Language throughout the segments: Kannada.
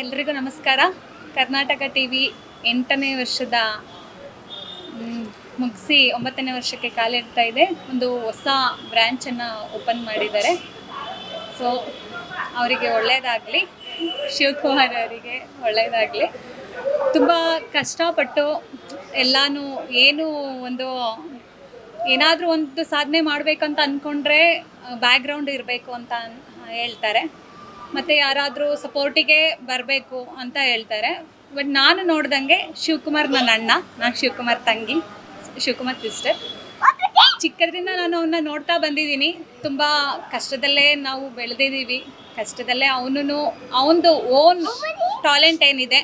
ಎಲ್ರಿಗೂ ನಮಸ್ಕಾರ. ಕರ್ನಾಟಕ ಟಿ ವಿ ಎಂಟನೇ ವರ್ಷದ ಮುಗಿಸಿ ಒಂಬತ್ತನೇ ವರ್ಷಕ್ಕೆ ಕಾಲಿಡ್ತಾ ಇದೆ. ಒಂದು ಹೊಸ ಬ್ರ್ಯಾಂಚನ್ನು ಓಪನ್ ಮಾಡಿದ್ದಾರೆ. ಸೊ ಅವರಿಗೆ ಒಳ್ಳೆಯದಾಗಲಿ ಶಿವಕುಮಾರ್ ಅವರಿಗೆ ಒಳ್ಳೆಯದಾಗಲಿ ತುಂಬ ಕಷ್ಟಪಟ್ಟು ಎಲ್ಲನೂ ಏನು ಒಂದು, ಏನಾದರೂ ಒಂದು ಸಾಧನೆ ಮಾಡಬೇಕಂತ ಅಂದ್ಕೊಂಡ್ರೆ ಬ್ಯಾಕ್ಗ್ರೌಂಡ್ ಇರಬೇಕು ಅಂತ ಹೇಳ್ತಾರೆ. ಮತ್ತು ಯಾರಾದರೂ ಸಪೋರ್ಟಿಗೆ ಬರಬೇಕು ಅಂತ ಹೇಳ್ತಾರೆ. ಬಟ್ ನಾನು ನೋಡ್ದಂಗೆ ಶಿವಕುಮಾರ್ ನನ್ನ ಅಣ್ಣ, ನಾನು ಶಿವಕುಮಾರ್ ತಂಗಿ, ಶಿವಕುಮಾರ್ ಸಿಸ್ಟರ್ ಚಿಕ್ಕದ್ರಿಂದ ನಾನು ಅವನ್ನ ನೋಡ್ತಾ ಬಂದಿದ್ದೀನಿ. ತುಂಬ ಕಷ್ಟದಲ್ಲೇ ನಾವು ಬೆಳೆದಿದ್ದೀವಿ. ಕಷ್ಟದಲ್ಲೇ ಅವನು ಅವನದು ಓನ್ ಟ್ಯಾಲೆಂಟ್ ಏನಿದೆ,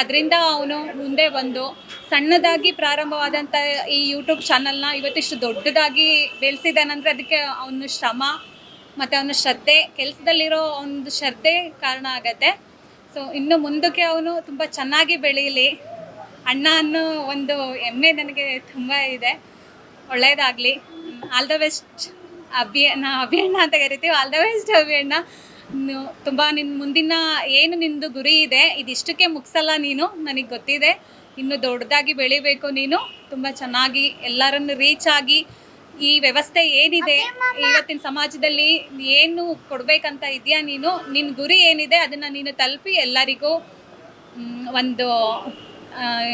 ಅದರಿಂದ ಅವನು ಮುಂದೆ ಬಂದು ಸಣ್ಣದಾಗಿ ಪ್ರಾರಂಭವಾದಂಥ ಈ ಯೂಟ್ಯೂಬ್ ಚಾನಲ್ನ ಇವತ್ತಿಷ್ಟು ದೊಡ್ಡದಾಗಿ ಬೆಳೆಸಿದ್ದಾನಂದ್ರೆ ಅದಕ್ಕೆ ಅವನು ಶ್ರಮ ಮತ್ತು ಅವನ ಶ್ರದ್ಧೆ, ಕೆಲಸದಲ್ಲಿರೋ ಒಂದು ಶ್ರದ್ಧೆ ಕಾರಣ ಆಗತ್ತೆ. ಸೊ ಇನ್ನು ಮುಂದಕ್ಕೆ ಅವನು ತುಂಬ ಚೆನ್ನಾಗಿ ಬೆಳೀಲಿ. ಅಣ್ಣ ಅನ್ನೋ ಒಂದು ಹೆಮ್ಮೆ ನನಗೆ ತುಂಬ ಇದೆ. ಒಳ್ಳೆಯದಾಗಲಿ ಆಲ್ ದ ಬೆಸ್ಟ್ ಅಭಿ ನಾ ಅಭಿಯಣ್ಣ ಅಂತ ಕರಿತೀವಿ. ಆಲ್ ದ ಬೆಸ್ಟ್ ಅಭಿಯಣ್ಣ. ತುಂಬ ನಿನ್ನ ಮುಂದಿನ ಏನು ನಿಂದು ಗುರಿ ಇದೆ, ಇದಿಷ್ಟಕ್ಕೆ ಮುಗಿಸಲ್ಲ ನೀನು. ನನಗೆ ಗೊತ್ತಿದೆ. ಇನ್ನು ದೊಡ್ಡದಾಗಿ ಬೆಳಿಬೇಕು ನೀನು. ತುಂಬ ಚೆನ್ನಾಗಿ ಎಲ್ಲರನ್ನು ರೀಚ್ ಆಗಿ ಈ ವ್ಯವಸ್ಥೆ ಏನಿದೆ ಇವತ್ತಿನ ಸಮಾಜದಲ್ಲಿ ಏನು ಕೊಡಬೇಕಂತ ಇದೆಯಾ ನೀನು? ನಿನ್ನ ಗುರಿ ಏನಿದೆ ಅದನ್ನು ನೀನು ತಲುಪಿ ಎಲ್ಲರಿಗೂ ಒಂದು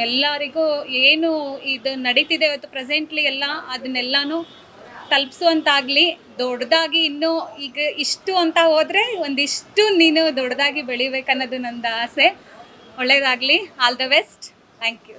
ಎಲ್ಲರಿಗೂ ಏನು ಇದು ನಡೀತಿದೆ ಇವತ್ತು ಪ್ರೆಸೆಂಟ್ಲಿ ಎಲ್ಲ ಅದನ್ನೆಲ್ಲನೂ ತಲುಪಿಸುವಂತಾಗಲಿ ದೊಡ್ಡದಾಗಿ ಇನ್ನೂ ಈಗ ಇಷ್ಟು ಅಂತ ಹೋದರೆ ಒಂದಿಷ್ಟು ನೀನು ದೊಡ್ಡದಾಗಿ ಬೆಳಿಬೇಕನ್ನೋದು ನಂದು ಆಸೆ. ಒಳ್ಳೆಯದಾಗಲಿ all the best thank you